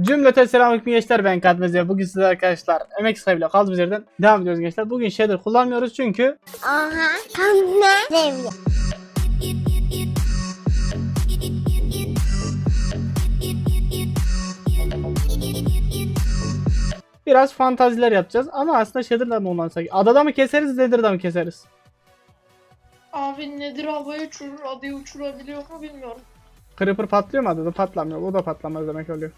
Cümlete selamünaleyküm gençler ben Katmeze. Bugün size arkadaşlar emek sahibiyle kaldığımız yerden devam ediyoruz gençler. Bugün shader kullanmıyoruz çünkü ne? Sevgi. biraz fantaziler yapacağız. Ama aslında shader'da mı olmansak? Adada mı keseriz, nether'da mı keseriz? Abi nedir havaya uçurur, adayı uçurabiliyor mu bilmiyorum. Creeper patlıyor mu adada? Patlamıyor. O da patlamaz demek oluyor.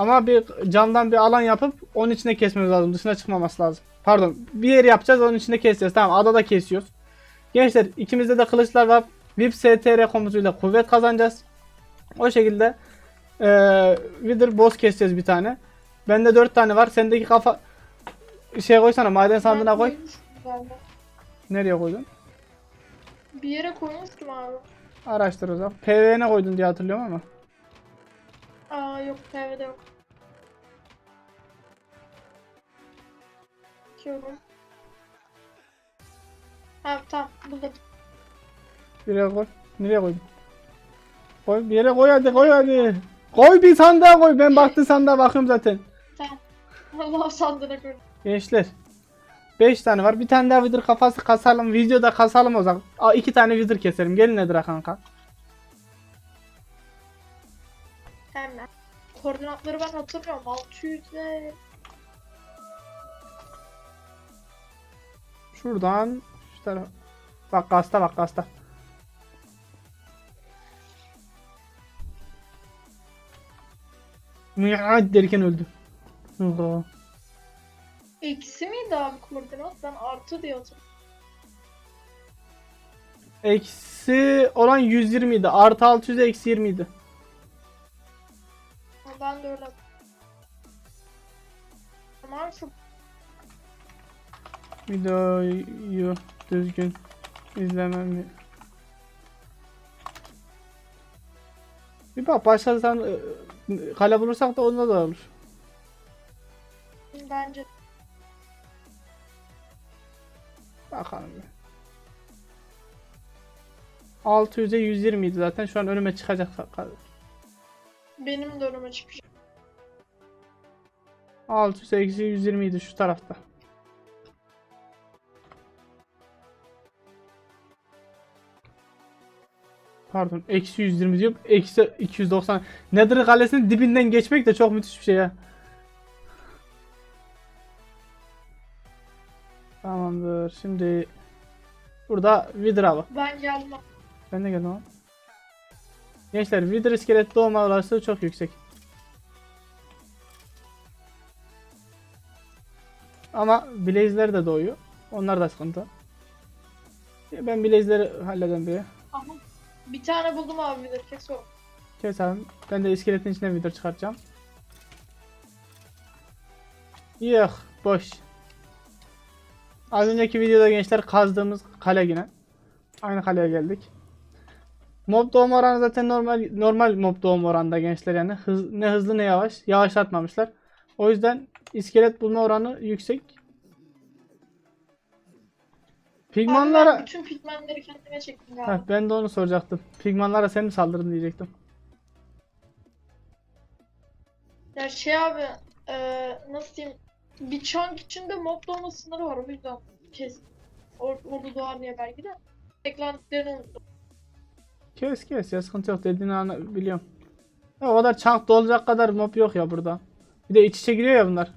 Ama bir camdan bir alan yapıp onun içine kesmemiz lazım. Dışına çıkmaması lazım. Pardon. Bir yeri yapacağız onun içinde keseceğiz. Tamam adada kesiyoruz. Gençler ikimizde de kılıçlar var. VIP STR komutuyla kuvvet kazanacağız. O şekilde eee Wither boss keseceğiz bir tane. Bende 4 tane var. Sendeki kafa şey koysana maden sandığına koy. Nereye koydun? Bir yere koymuştum abi. Araştır o zaman. PV'ne koydun diye hatırlıyorum ama. Aa yok PV'de yok. Bakıyorum. Ha tamam buldum. Yere koy. Nereye koydun? Koy bir yere koy hadi koy hadi. Koy bir sandığa koy. Ben baktım sandığa bakıyorum zaten. Tamam. Allah sandığına koydum. Gençler. 5 tane var. Bir tane daha vidir kafası kasalım. Videoda kasalım o zaman. Aa, iki tane vidir keselim. Gelin nedir kanka. Hemen. Koordinatları ben hatırlıyorum. 600 ve Şuradan şu tarafa. Bak gasta bak gasta. Mıyaat derken öldü. Allah. eksi miydi abi koordinat? Ben artı hatırlıyorum. Eksi olan 120 idi. Artı 600 eksi 20 idi. Ben de öyle. Tamam şu Videoyu düzgün izlemem. Bir bak başlarsan e, kale bulursak da onda da olur. bence Bakalım. bir. 600'e 120 idi zaten. Şu an önüme çıkacak. Benim de önüme çıkacak. 600 eksi 120 idi şu tarafta. Pardon eksi 120 diyor. Eksi 290. Nether kalesinin dibinden geçmek de çok müthiş bir şey ya. Tamamdır. Şimdi burada avı. Ben geldim. Ben de geldim ama. Gençler Wither iskelet doğma olasılığı çok yüksek. Ama Blaze'ler de doğuyor. Onlar da sıkıntı. Ben Blaze'leri halledem bir. Aha. Bir tane buldum abi de kes o. Kes abi. Ben de iskeletin içinden Wither çıkartacağım. Yok boş. Az önceki videoda gençler kazdığımız kale yine. Aynı kaleye geldik. Mob doğum oranı zaten normal normal mob doğum oranında gençler yani. Hız, ne hızlı ne yavaş. Yavaşlatmamışlar. O yüzden iskelet bulma oranı yüksek. Abi Pigmanlara... ben bütün pigmentleri kendime çektim Heh, galiba. ben de onu soracaktım. Pigmanlara sen mi saldırdın diyecektim. Ya şey abi eee nasıl diyeyim bir chunk içinde mob doğma sınırı var o yüzden kes. Or orada doğar diye belki de. Beklentilerini unuttum. Kes kes ya sıkıntı yok dediğini anla- biliyorum. Ya o kadar çank dolacak kadar mob yok ya burada. Bir de iç içe giriyor ya bunlar.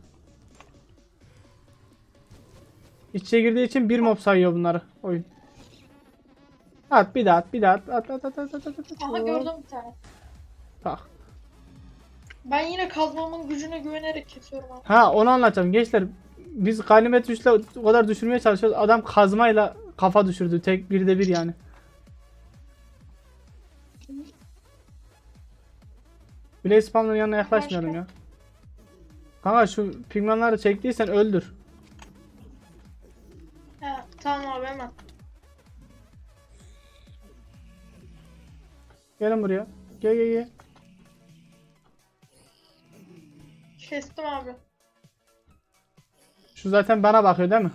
İç içe girdiği için bir mob sayıyor bunları oyun. At bir daha at bir daha at at at at at at at at. Aha gördüm bir tane. Bak. Ben yine kazmamın gücüne güvenerek kesiyorum abi. Ha onu anlatacağım gençler. Biz kalimet üçle o kadar düşürmeye çalışıyoruz. Adam kazmayla kafa düşürdü. Tek bir de bir yani. Blaze spamların yanına yaklaşmıyorum Başka? ya. Kanka şu pigmanları çektiysen öldür. He tamam abi hemen. Gelin buraya. Gel gel gel. Kestim abi. Şu zaten bana bakıyor değil mi?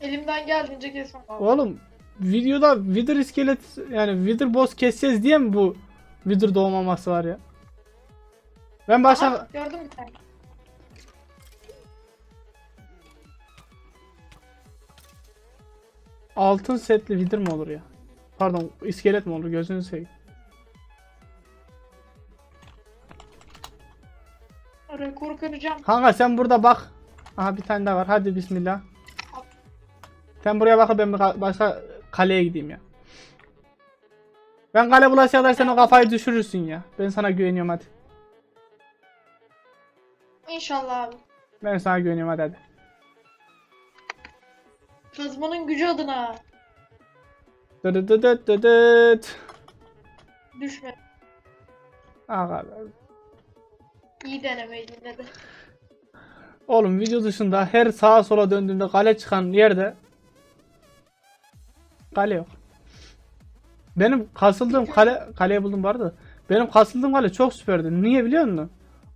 Elimden geldiğince kesmem abi. Oğlum videoda Wither iskelet yani Wither boss keseceğiz diye mi bu Wither doğmaması var ya? Ben başta Aha, gördüm bir tane. altın setli Wither mi olur ya? Pardon iskelet mi olur gözünü seveyim. Rekoru kıracağım. Kanka sen burada bak. Aha bir tane daha var. Hadi bismillah. Sen buraya bak ben başka kaleye gideyim ya. Ben kale bulaşana kadar sen o kafayı düşürürsün ya. Ben sana güveniyorum hadi. İnşallah abi. Ben sana güveniyorum hadi hadi. Kazmanın gücü adına. Dıdıdıdıdıdıt. Düşme. Aga. İyi denemeydi yine de. Oğlum video dışında her sağa sola döndüğümde kale çıkan yerde kale yok. Benim kasıldığım kale kaleyi buldum bu arada. Benim kasıldığım kale çok süperdi. Niye biliyor musun?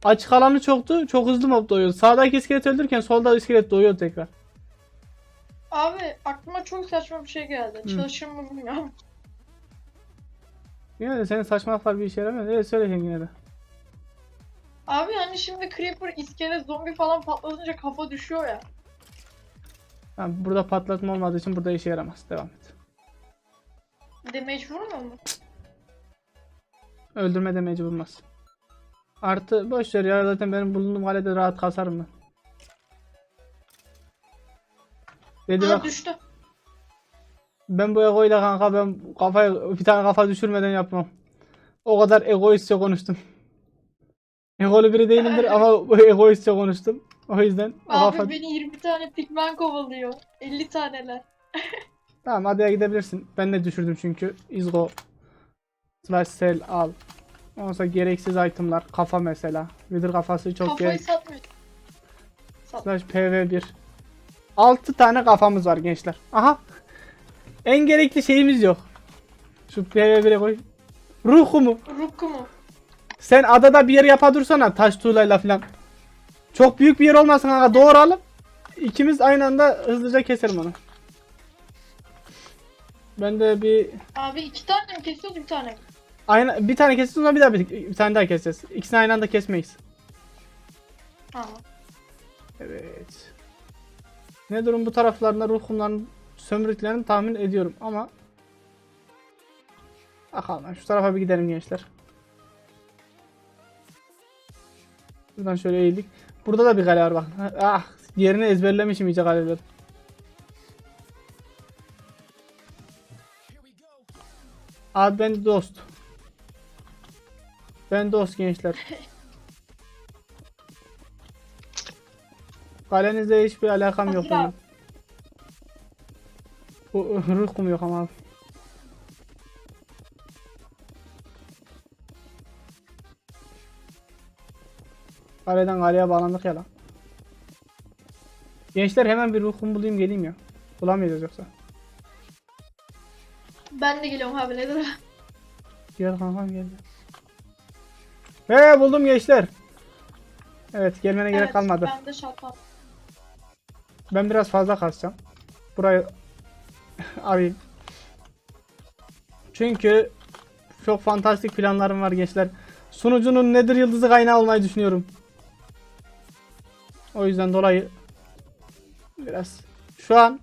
Açık alanı çoktu. Çok hızlı mob doğuyordu. Sağdaki iskelet öldürürken solda iskelet doğuyor tekrar. Abi aklıma çok saçma bir şey geldi. Çalışır mı bilmiyorum. Yine de senin saçmalıklar bir işe yaramıyor. Evet söyle yine de. Abi hani şimdi Creeper, iskelet, zombi falan patlatınca kafa düşüyor ya. Tamam, burada patlatma olmadığı için burada işe yaramaz. Devam et. Damage vurmuyor mu? Öldürme de mecburmaz. Artı boş ver ya zaten benim bulunduğum kalede rahat kasarım ben. Dedi Ha bak düştü. ben bu egoyla kanka ben kafayı bir tane kafa düşürmeden yapmam. O kadar egoistçe konuştum. Egolu biri değilimdir ama egoistçe konuştum. O yüzden o Abi kafa... beni 20 tane pigmen kovalıyor. 50 taneler. Tamam hadi gidebilirsin. Ben de düşürdüm çünkü. Izgo. Slash sell al. Sonra gereksiz itemlar. Kafa mesela. Wither kafası çok Kafayı gerek. satmıyor. Sat. Slash PV1. 6 tane kafamız var gençler. Aha. En gerekli şeyimiz yok. Şu PV1'e koy. Ruh kumu. Rukku mu? Sen adada bir yer yapa dursana taş tuğlayla falan. Çok büyük bir yer olmasın kanka doğralım. İkimiz aynı anda hızlıca keselim onu. Ben de bir Abi iki tane mi kesiyoruz bir tane mi? aynı bir tane keseceğiz sonra bir daha bir, bir tane daha keseceğiz. İkisini aynı anda kesmeyiz. Tamam. Evet. Ne durum bu taraflarında ruh kumlarının sömürdüklerini tahmin ediyorum ama Bakalım şu tarafa bir gidelim gençler. Buradan şöyle eğildik. Burada da bir kale var bak. Ah yerini ezberlemişim iyice kaleleri. Abi ben dost. Ben dost gençler. Kalenizle hiçbir alakam yok benim. Bu ruh kumu yok ama abi. Kaleden kaleye bağlandık ya lan. Gençler hemen bir ruh kumu bulayım geleyim ya. Bulamayacağız yoksa. Ben de geliyorum abi nedir? Gel kankam gel. He buldum gençler. Evet gelmene gerek Evet, kalmadı. Ben de şapka. Ben biraz fazla kasacağım. Burayı arayayım. Çünkü çok fantastik planlarım var gençler. Sunucunun nedir yıldızı kaynağı olmayı düşünüyorum. O yüzden dolayı biraz şu an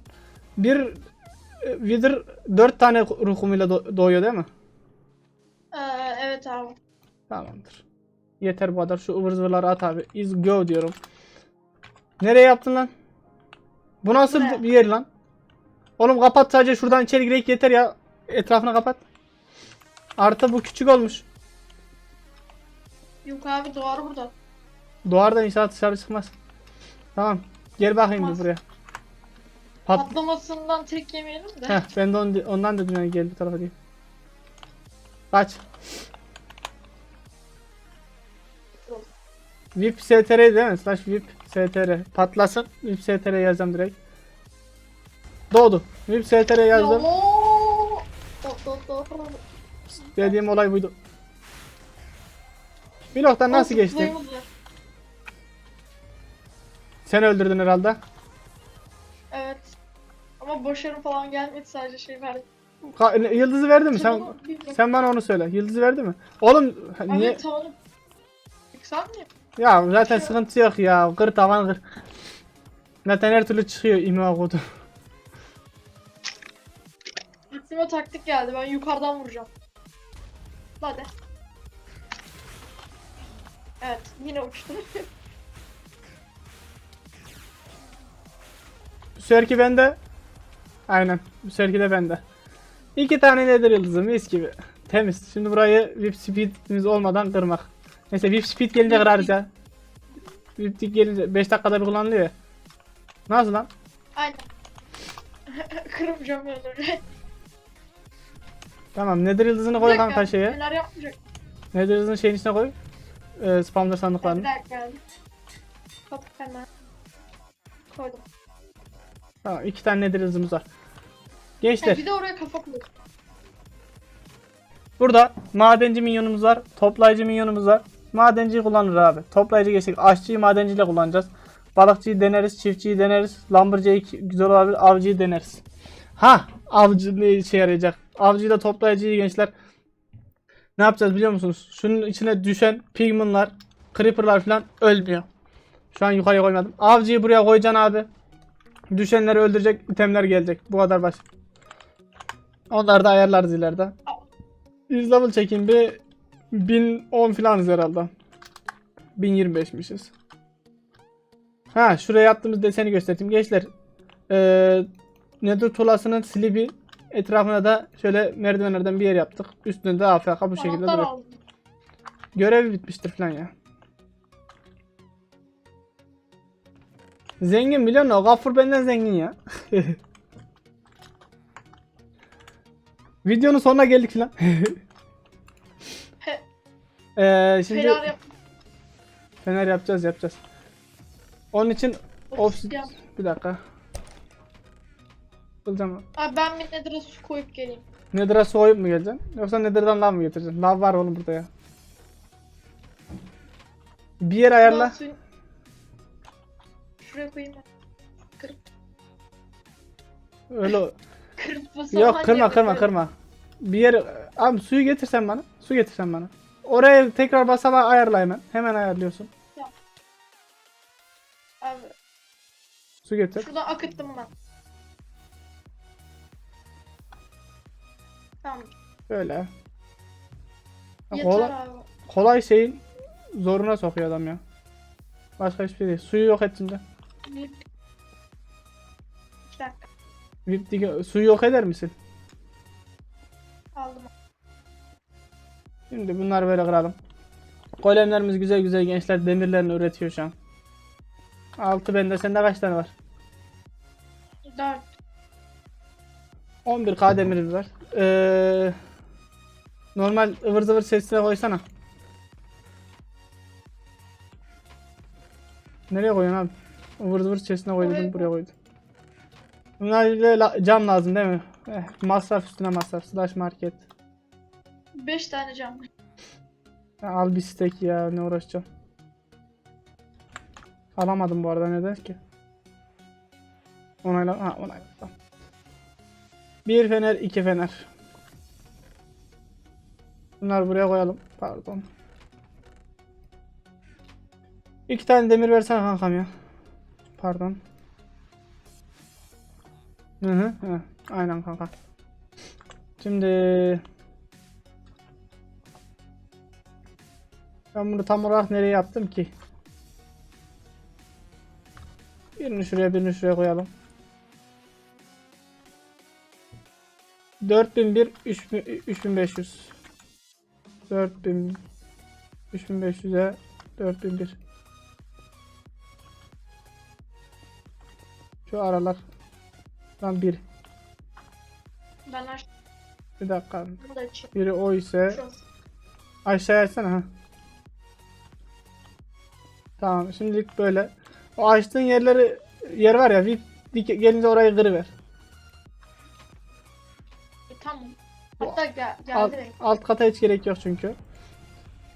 bir Wither 4 tane ruhumuyla do- doğuyor değil mi? Ee, evet abi. Tamamdır. Yeter bu kadar. Şu ıvır zıvırları at abi. Is go diyorum. Nereye yaptın lan? Bu nasıl Buraya. bir yer lan? Oğlum kapat sadece şuradan içeri girek yeter ya. Etrafını kapat. Artı bu küçük olmuş. Yok abi doğru burada. Doğar da inşaat dışarı çıkmaz. Tamam. Gel bakayım bir buraya. Pat Patlamasından tek yemeyelim de. Heh, ben de on- ondan dedim yani gel bu tarafa diye. Kaç. VIP STR değil mi? Slash VIP STR. Patlasın. VIP STR yazacağım direkt. Doğdu. VIP STR yazdım. Dediğim olay buydu. Bloktan nasıl geçtin? Sen öldürdün herhalde. Evet. Ama başarı falan gelmedi sadece şey verdi. Ka- Yıldızı verdi mi? Sen Tavanı sen bana onu söyle. Yıldızı verdi mi? Oğlum Abi niye? tavanı yükselmiyor. Ya zaten sıkıntı yok ya. Kır tavan kır. Zaten her türlü çıkıyor imha kodu. Aklıma taktik geldi. Ben yukarıdan vuracağım. Hadi. Evet, yine uçtum. Seferki bende. Aynen. Seferki de bende. İki tane nedir yıldızı mis gibi. Temiz. Şimdi burayı VIP speedimiz olmadan kırmak. Neyse VIP speed gelince kırarız ya. VIP gelince 5 dakikada bir kullanılıyor ya. Nasıl lan? Aynen. Kırmayacağım öyle. Tamam nedir yıldızını koy Bir kanka şeye. Neler yapmayacak? Nedir yıldızını şeyin içine koy. Ee, Bir sandıklarını. dakika. Kapı hemen. Koydum. Tamam iki tane nedir yıldızımız var. Gençler bir de oraya kafa koydum. burada madenci minyonumuz var. Toplayıcı minyonumuz var. Madenciyi kullanır abi. Toplayıcı geçtik. Aşçıyı madenciyle kullanacağız. Balıkçıyı deneriz. Çiftçiyi deneriz. Lumberjayı güzel olabilir. Avcıyı deneriz. Ha avcı ne işe yarayacak? Avcıyı da toplayıcıyı gençler. Ne yapacağız biliyor musunuz? Şunun içine düşen pigmanlar, creeperlar falan ölmüyor. Şu an yukarıya koymadım. Avcıyı buraya koyacaksın abi. Düşenleri öldürecek itemler gelecek. Bu kadar basit. Onları da ayarlarız ileride. 100 level çekeyim bir 1010 falanız herhalde. 1025'mişiz. Ha şuraya yaptığımız deseni göstereyim. Gençler ee, Nether tulasının slibi etrafına da şöyle merdivenlerden bir yer yaptık. Üstünde de AFK bu şekilde duruyor. aldım. Görev bitmiştir falan ya. Zengin biliyor musun? O Gaffur benden zengin ya. Videonun sonuna geldik falan. Eee şimdi Fener yap. fener yapacağız yapacağız. Onun için Yap. bir dakika. Bulacağım. Abi ben bir Nether'a su koyup geleyim. Nether'a su koyup mu geleceksin? Yoksa Nether'dan lav mı getireceksin? Lav var oğlum burada ya. Bir yer ayarla. Suyu- Şuraya koyayım ben. Kırıp Öyle kırıp basam Yok kırma kırma kırma. Bir yer abi suyu getirsen bana. Su getirsen bana. Oraya tekrar basamağı ayarla hemen. Hemen ayarlıyorsun. Abi Su getir. şuradan akıttım ben. Tamam. Böyle. Yeter Kolay, abi. kolay şeyin zoruna sokuyor adam ya. Başka hiçbir şey değil. Suyu yok et şimdi. İki dakika. Vip'teki suyu yok eder misin? Aldım. Şimdi bunları böyle kıralım. Golemlerimiz güzel güzel gençler demirlerini üretiyor şu an. 6 bende sende kaç tane var? Dört. 11k demirimiz var. Ee, normal ıvır zıvır sesine koysana. Nereye koyuyorsun abi? Ivır zıvır chestine koy dedim Oraya buraya koydum. Bunlar de la- cam lazım değil mi? Eh, masraf üstüne masraf. Slash market. Beş tane cam. Ya al bir steak ya ne uğraşacağım. Alamadım bu arada neden ki? Onayla. Ha onayla. Tamam. Bir fener, iki fener. Bunları buraya koyalım. Pardon. İki tane demir versene kankam ya. Pardon. Hı hı. hı. Aynen kanka. Şimdi ben bunu tam olarak nereye yaptım ki? Birini şuraya birini şuraya koyalım. 4001 3000 3500 4000 3500'e 4001 Şu aralar Tam bir Ben açtım bir dakika biri o ise. Aşağıya açsana ha. Tamam şimdilik böyle. O açtığın yerleri yer var ya bir dik- gelince orayı kırıver. E, tamam. Hatta gel, Alt, geldi renk. alt kata hiç gerek yok çünkü.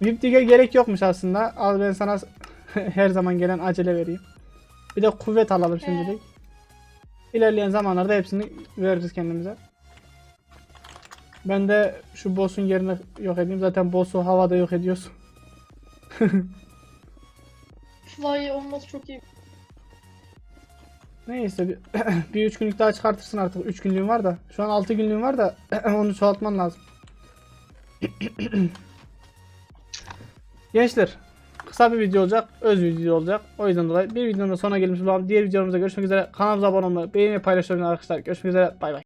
VIP Dig'e gerek yokmuş aslında. Al ben sana her zaman gelen acele vereyim. Bir de kuvvet alalım şimdilik. İlerleyen zamanlarda hepsini veririz kendimize. Ben de şu boss'un yerini yok edeyim. Zaten boss'u havada yok ediyoruz. Fly olması çok iyi. Neyse bir, bir 3 günlük daha çıkartırsın artık. 3 günlüğün var da. Şu an 6 günlüğün var da onu çoğaltman lazım. Gençler kısa bir video olacak. Öz video olacak. O yüzden dolayı bir videonun sonuna gelmiş olalım. Diğer videolarımızda görüşmek üzere. Kanalımıza abone olmayı, beğenmeyi paylaşmayı arkadaşlar. Görüşmek üzere. Bay bay.